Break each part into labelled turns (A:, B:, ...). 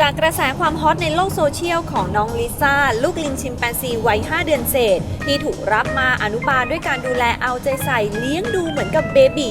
A: จากกระแสความฮอตในโลกโซเชียลของน้องลิซ่า ลูกลิงชิมแปนซีวัย 5 เดือนเศษ ที่ถูกรับมาอนุบาลด้วยการดูแลเอาใจใส่เลี้ยงดูเหมือนกับเบบี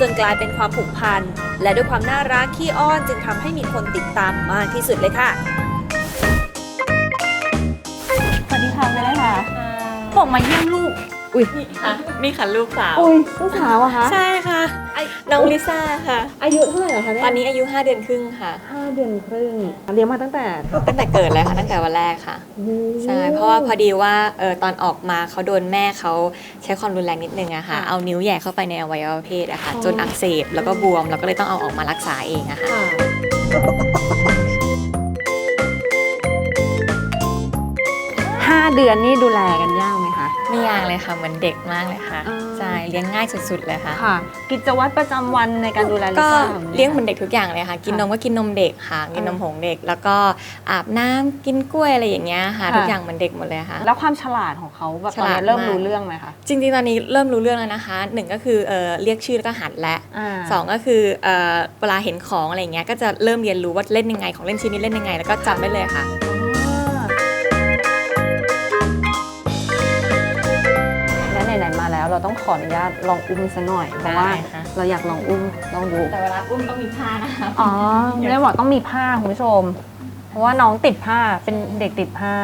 A: จนกลายเป็นความผูกพัน และด้วยความน่ารักขี้อ้อนจึงทำให้มีคนติดตามมากที่สุดเลยค่ะ
B: สวัสดีค่ะเลยค่ะบอกมาเยี่ยมลูก อุ้ย
C: ค่ะนี่ค่ะลูกสาว
B: อุ้ยลูกสาวอะคะ
C: ใช่ค่ะ น้องลิซ่าค่ะ
B: อายุเท่าไหร่เหรอคะเนี่ย
C: ตอนนี้อายุ 5 เดือนครึ่งค่ะ
B: ห้าเดือนครึ่งเลี้ยงมาตั้งแต่
C: ตั้งแต่เกิดเลยค่ะตั้งแต่วันแรกค่ะใช่เพราะว่าพอดีว่าเออตอนออกมาเขาโดนแม่เขาใช้ความรุนแรงนิดนึงอะค่ะเอานิ้วแหย่เข้าไปในอวัยวะเพศอะค่ะจนอักเสบแล้วก็บวมแล้วก็เลยต้องเอาออกมารักษาเองอะค่ะ
B: ห้าเดือนนี่ดูแลกันยากไหมคะ
C: ไม่ยากเลยค่ะเหมือนเด็กมากเลยค่ะ
B: อ่า
C: ใช่เลี้ยงง่ายสุดๆเลยค่ะ
B: ค่ะ กิจวัตรประจำวันในการดูแลลิ
C: ก็
B: ซ่า
C: เลี้ยงเหมือนเด็กทุกอย่างเลยค่ะ กินนมก็กินนมเด็กค่ะ กินนม
B: อ่า
C: ผงเด็ก แล้วก็อาบน้ำกินกล้วยอะไรอย่างเงี้ยค่ะ
B: ค่ะ
C: ทุกอย่างเหมือนเด็กหมดเลยค่ะ
B: แล้วความฉลาดของเขาแบบตอนนี้
C: ฉลาด
B: เริ่ม
C: มาก
B: รู้เรื่องไหมคะ
C: จริงๆตอนนี้เริ่มรู้เรื่องแล้วนะคะหนึ่งก็คือเอ่อเรียกชื่อแล้วก็หัดแล้วาสองก็คือเอ่อเวลาเห็นของอะไรอย่างเงี้ยก็จะเริ่มเรียนรู้ว่าเล่นยังไงของเล่นชิ้นนี้เล่นยังไง แล้วก็จำได้เลยค่ะ
B: และ เราต้องขออนุญาตลองอุ้มซะหน่อยเพราะว่า
C: ได้ค่ะ
B: เราอยากลองอุ้มลองดู
C: แต่เวลาอุ้มต้องมีผ้านะคะ
B: อ๋อไม่ได้บอกต้องมีผ้าคุณผู้ชม เพราะว่าน้องติดผ้าเป็นเด็กติดผ้า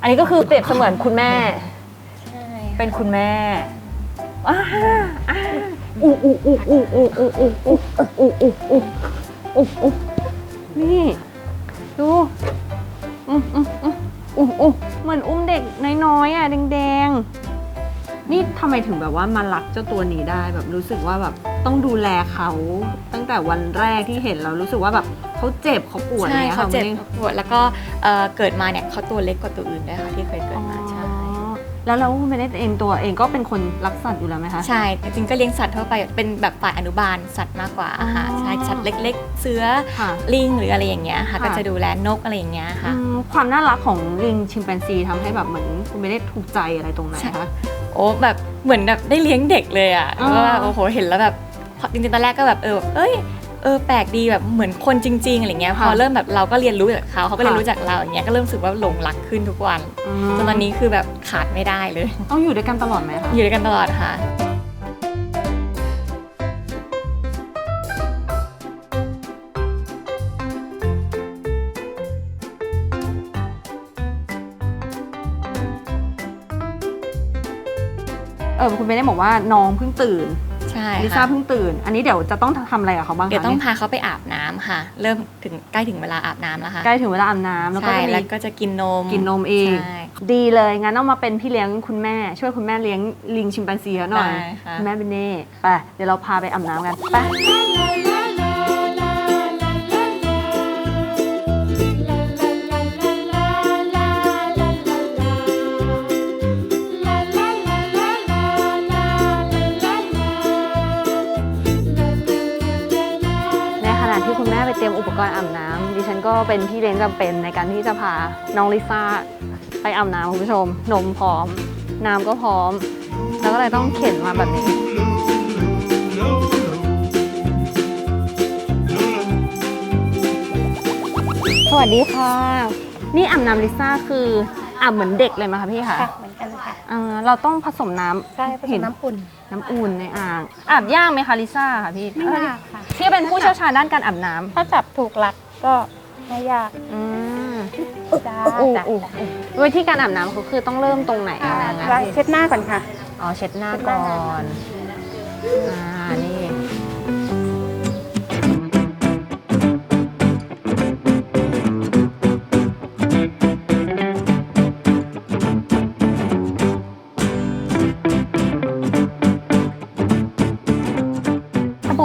B: อันนี้ก็คือเปรียบเสมือนคุณแม่
C: ใช่
B: เป็นคุณแม่อ้าอ้าอู้อู้อู้อู้อู้อู้อู้อู้อู้อู้อู้อู้อู้นี่ ดูอืมอืมอืมอู้อู้เหมือนอุ้มเด็กน้อยๆอะแดงๆ นี่ทำไมถึงแบบว่ามารักเจ้าตัวนี้ได้แบบรู้สึกว่าแบบต้องดูแลเขาตั้งแต่วันแรกที่เห็นเรารู้สึกว่าแบบเขาเจ็บเขาปวดอะไร
C: ใช่
B: งี้ย
C: เขา
B: ค่ะ
C: เจ็บ
B: ไม่ได้
C: เขาปวดแล้วก็เอ่อเกิดมาเนี่ยเขาตัวเล็กกว่าตัวอื่นด้วยค่ะที่เคยเกิดมาใช่
B: อ๋อแล้วเราไม่ได้เองตัวเองก็เป็นคนรักสัตว์อยู่แล้วไหมคะ
C: ใช่แต่จริงๆก็เลี้ยงสัตว์ทั่วไปเป็นแบบฝ่ายอนุบาลสัตว์มากกว่าค่ะ
B: อ๋อ
C: ใช่สัตว์เล็ก ๆ เสือ
B: ค่ะ
C: ลิงหรืออะไรอย่างเงี้ยค่ะ
B: ค่ะ
C: ก็จะดูแลนกอะไรอย่างเงี้ยค่ะ
B: อืมความน่ารักของลิงชิมแปนซีทำให้แบบเหมือนคุณไม่ได้ถูกใจอะไรตรงไหน
C: ใช่
B: คะ
C: โอ้แบบเหมือนแบบได้เลี้ยงเด็กเลยอะ
B: อ๋อ
C: แล้วแบบโอ้โหเห็นแล้วแบบพอจริงๆตอนแรกก็แบบเออเอ้ยเออแปลกดีแบบเหมือนคนจริง ๆอะไรเงี้ยพอเริ่มแบบเราก็เรียนรู้จากเขาเขาก็เรียนรู้จากเราอย่างเงี้ยก็เริ่มรู้สึกว่าหลงรักขึ้นทุกวัน
B: ม
C: จนตอนนี้คือแบบขาดไม่ได้เลย
B: ต้องอยู่ด้วยกันตลอดไหมคะ
C: อยู่ด้วยกันตลอดค่ะ
B: เออคุณไม่ได้บอกว่าน้องเพิ่งตื่น
C: ใช่
B: ลิซ่า
C: ค่ะ
B: เพิ่งตื่น อันนี้เดี๋ยวจะต้องทำอะไรกับเขาบ้างคะ
C: เดี๋ยวต้อง
B: นี่
C: พาเขาไปอาบน้ำค่ะ เริ่มถึงใกล้ถึงเวลาอาบน้ำแล้วค่ะ
B: ใกล้ถึงเวลาอาบน้ำแล้วก็
C: ใช่
B: จะมี
C: แล้วก็จะกินนม
B: กินนมเอง
C: ใช่
B: ดีเลยงั้นเอามาเป็นพี่เลี้ยงคุณแม่ ช่วยคุณแม่เลี้ยงลิงชิมแปนซีเขาหน่อย
C: ได้ค่ะ
B: คุณแม่เป็นเน่ไปเดี๋ยวเราพาไปอาบน้ำกันไปใน ไปเตรียมอุปกรณ์อาบน้ำดิฉันก็เป็นพี่เลี้ยงจำเป็นในการที่จะพาน้องลิซ่าไปอาบน้ำคุณผู้ชม นมพร้อม น้ำก็พร้อม แล้วก็เลยต้องเข็นมาแบบนี้สวัสดีค่ะ นี่อาบน้ำลิซ่าคืออาบเหมือนเด็กเลยไหมคะพี่คะ
D: ค่ะ เหมือนกันค่ะ
B: เอ่อเราต้องผสมน้ำ
D: ใช่ผส
B: เห็
D: มน้ำอุ่น
B: น้ำอุ่นในอ่างอาบยากไหมคะลิซ่าค่ะพี่
D: ไม่ยากค่ะ
B: ที่เป็นผู้เชี่ยวชาญด้านการอาบน้
D: ถ้าจับถูกหลักก็ไม่ยากำ
B: อืม
D: จ้า
B: อู้
D: จ้า
B: อู้อู้วิธีการอาบน้ำเขาคือต้องเริ่มตรงไหนอะไรไง
D: ล้างเช็ดหน้าก่อนค่ะ
B: อ๋อเช็ดหน้าก่อนอ่านี่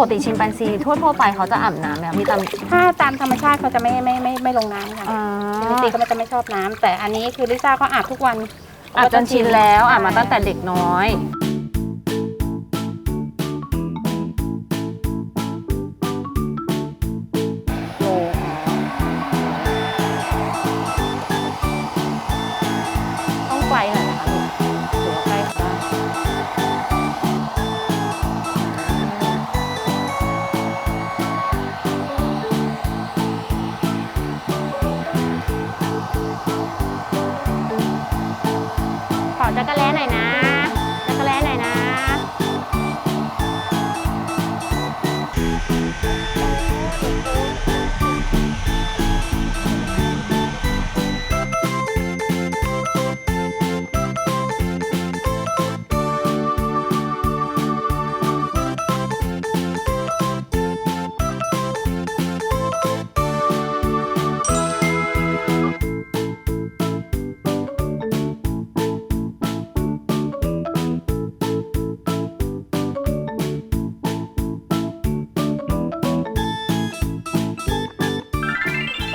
B: กติชิมแปนซีทั่วๆไปเขาจะอาบน้ำไหมคะมีตาม
D: ถ้าตามธรรมชาติเขาจะไม่ไม่ไม่ไม่ลงน้ำค่ะ
B: อ่
D: ปกติาก็มันจะไม่ชอบน้ำแต่อันนี้คือลิซ่าก็อาบทุกวัน
B: อาบจนชินแล้วอาบมาตั้งแต่เด็กน้อย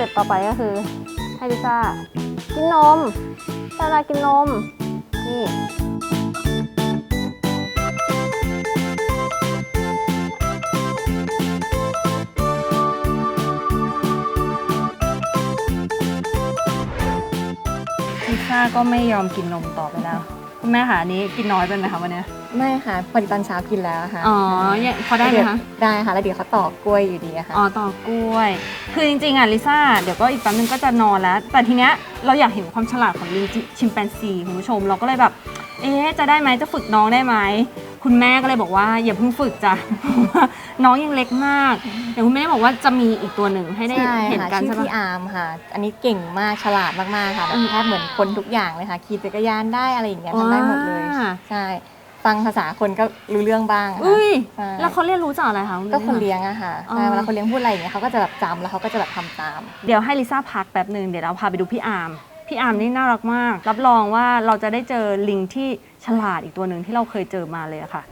E: ปต่อไปก็คือให้ลิซ่ากินนมดารากินนม นี่
B: ลิซ่าก็ไม่ยอมกินนมต่อไปแล้ว คุณแม่ค่ะอันนี้กินน้อยไปไหมคะวันเนี้ย
C: ไม่ค่ะพอดีตอนเช้ากินแล้วค่ะ
B: อ๋อยังพอได้ไหมคะ
C: ได้ค่ะ แล้วเดี๋ยวเขาตอกกล้วยอยู่ดีอะค่ะ
B: อ๋อต่อกล้วย คือจริงๆอะลิซ่าเดี๋ยวก็อีกแป๊บนึงก็จะนอนแล้ว แต่ทีเนี้ยเราอยากเห็นความฉลาดของลิงชิมแปนซีคุณผู้ชม เราก็เลยแบบ เอ๊ะจะได้ไหมจะฝึกน้องได้ไหม คุณแม่ก็เลยบอกว่าอย่าเพิ่งฝึกจ้ะเพราะว่าน้องยังเล็กมากเดี๋ยวคุณแม่บอกว่าจะมีอีกตัวหนึ่งให้ได้
C: ใช่
B: เห็น
C: ค่ะ
B: กัน
C: ชื่อ
B: ใช่ปะ
C: พี่อาร์มค่ะ อันนี้เก่งมากฉลาดมากๆค่ะแบ
B: อื
C: บ
B: ม
C: แทบเหมือนคนทุกอย่างเลยค่ะขี่จักรยานได้อะไรอย่างเงี้ยทำได้หมดเลย
B: ว้า
C: ใช่ฟังภาษาคนก็รู้เรื่องบ้างค่ะ
B: อุ้ย
C: ใช่
B: แล้วเขาเรียนรู้จากอะไรคะณ
C: ก็
B: แม่
C: คนเลี้ยงอะค่ะ
B: อ๋อ
C: ใช่เวลาคนเลี้ยงพูดอะไรอย่างเงี้ยเขาก็จะแบบจำแล้วเขาก็จะแบบทำตาม
B: เดี๋ยวให้ลิซ่าพักแป๊บหนึ่งเดี๋ยวเราพาไปดูพี่อาร์มพี่อาร์มนี่น่ารักมาก รับรองว่าเราจะได้เจอลิงที่ ฉลาดอีกตัวหนึ่งที่เราเคยเจอมาเลยอะค่ะ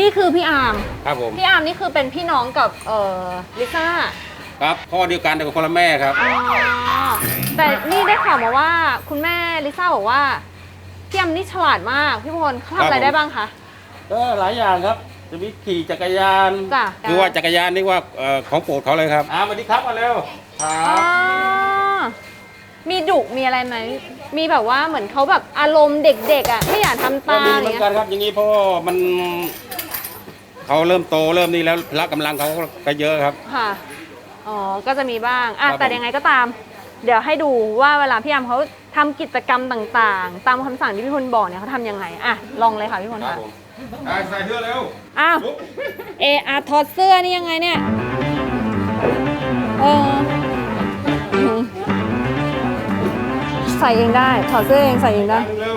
B: นี่คือพี่อาร์ม
F: ครับผม
B: พี่อาร์มนี่คือเป็นพี่น้องกับเอ่อลิซ่า
F: ครับพ่อเดียวกันแต่คนละแม่ครับ
B: อ๋อแต่นี่ได้ข่าวมาว่าคุณแม่ลิซ่าบอกว่าพี่อาร์มนี่ฉลาดมากพี่พลเขาทำอะไร
F: ครับผม
B: ได้บ้างคะ
F: ก็หลายอย่างครับ จะมีขี่จักรยาน
B: จ้ะ
F: คือว่าจักรยานนี่ว่าเอ่อของโปรดเขาเลยครับอ่าสวัสดีครับมาเร็วครั
B: อ๋อบมีดุมีอะไรไหมมีแบบว่าเหมือนเขาแบบอารมณ์เด็กๆอะไม่อยากทำ
F: ก็
B: ตาม
F: มี
B: อะไร
F: เหมือน
B: เงี้
F: กัน
B: ย
F: ครับ อย่างนี้เพราะว่ามันเขาเริ่มโตเริ่มนี่แล้วพละกำลังเขาก็เยอะครับ
B: ค่ะอ๋อก็จะมีบ้างอะ
F: ครับ
B: แต่
F: ผม
B: ยังไงก็ตาม เดี๋ยวให้ดูว่าเวลาพี่อาร์มเขาทำกิจกรรมต่างๆ ตามคำสั่งที่พี่พลบอกเนี่ยเขาทำยังไงอะลองเลยค่ะพี่พล
F: ครับ
B: ค่ะ
F: ผมอ่าใส่เสื้อเร็ว
B: อ้าวเออาถอดเสื้อนี่ยังไงเนี่ย เออ ใส่เองได้ ถอดเสื้อเองใส่เองได้
F: เร็ว